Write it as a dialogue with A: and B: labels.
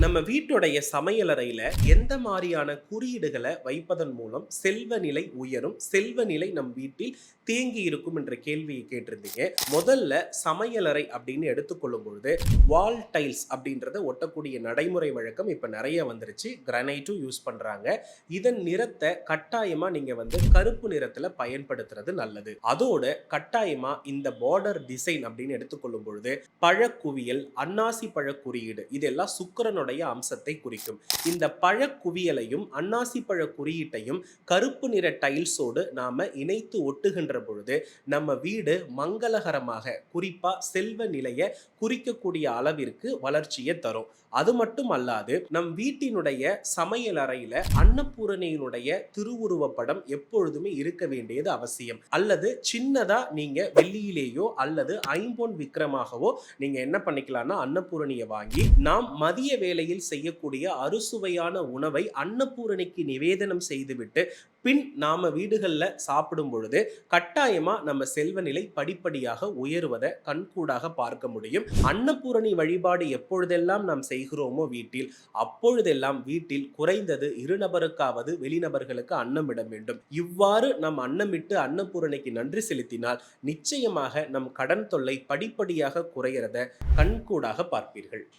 A: நம்ம வீட்டுடைய சமையலறையில எந்த மாதிரியான குறியீடுகளை வைப்பதன் மூலம் செல்வ நிலை உயரும் செல்வ நிலை நம் வீட்டில் தேங்கி இருக்கும் என்ற கேள்வியை கேட்டிருந்தீங்க. முதல்ல சமையலறை அப்படின்னு எடுத்துக்கொள்ளும் பொழுது வால் டைல்ஸ் அப்படின்றத ஒட்டக்கூடிய நடைமுறை வழக்கம் இப்ப நிறைய வந்துருச்சு. கிரனைட்டும் யூஸ் பண்றாங்க. இதன் நிறத்தை கட்டாயமா நீங்க வந்து கருப்பு நிறத்துல பயன்படுத்துறது நல்லது. அதோட கட்டாயமா இந்த பார்டர் டிசைன் அப்படின்னு எடுத்துக்கொள்ளும் பொழுது பழக்குவியல் அன்னாசி பழ குறியீடு இதெல்லாம் சுக்கிரனுடைய அம்சத்தை குறிக்கும். இந்த பழ குவியலையும் அன்னாசி பழ குறியீட்டையும் கருப்பு நிற டைல்ஸோடு நாம இணைத்து ஒட்டுகின்ற பொழுது நம்ம வீடு மங்களகரமாக குறிப்பா செல்வ நிலையை குறிக்கக்கூடிய அளவிற்கு வளர்ச்சியை தரும். அது மட்டும் அல்லாது நம் வீட்டினுடைய சமையல் அறையில அன்னபூரணியினுடைய திருவுருவ படம் எப்பொழுதுமே இருக்க வேண்டியது அவசியம். அல்லது சின்னதா நீங்க வெள்ளியிலேயோ அல்லது ஐம்பொன் விக்ரமாகவோ நீங்க என்ன பண்ணிக்கலாம்னா அன்னபூரணியை வாங்கி நாம் மதிய வேலை வேளையில் செய்யக்கூடிய அறுசுவையான உணவை அன்னபூரணிக்கு நிவேதனம் செய்துவிட்டு பின் நாம வீடுகளில் சாப்பிடும் பொழுது கட்டாயமா நம்ம செல்வ நிலை படிப்படியாக உயருவதை கண்கூடாக பார்க்க முடியும். அன்னபூரணி வழிபாடு எப்பொழுதெல்லாம் நாம் செய்கிறோமோ வீட்டில் அப்பொழுதெல்லாம் வீட்டில் குறைந்தது இரு நபருக்காவது வெளிநபர்களுக்கு அன்னமிட வேண்டும். இவ்வாறு நம் அன்னமிட்டு அன்னபூரணிக்கு நன்றி செலுத்தினால் நிச்சயமாக நம் கடன் தொல்லை படிப்படியாக குறையிறத கண்கூடாக பார்ப்பீர்கள்.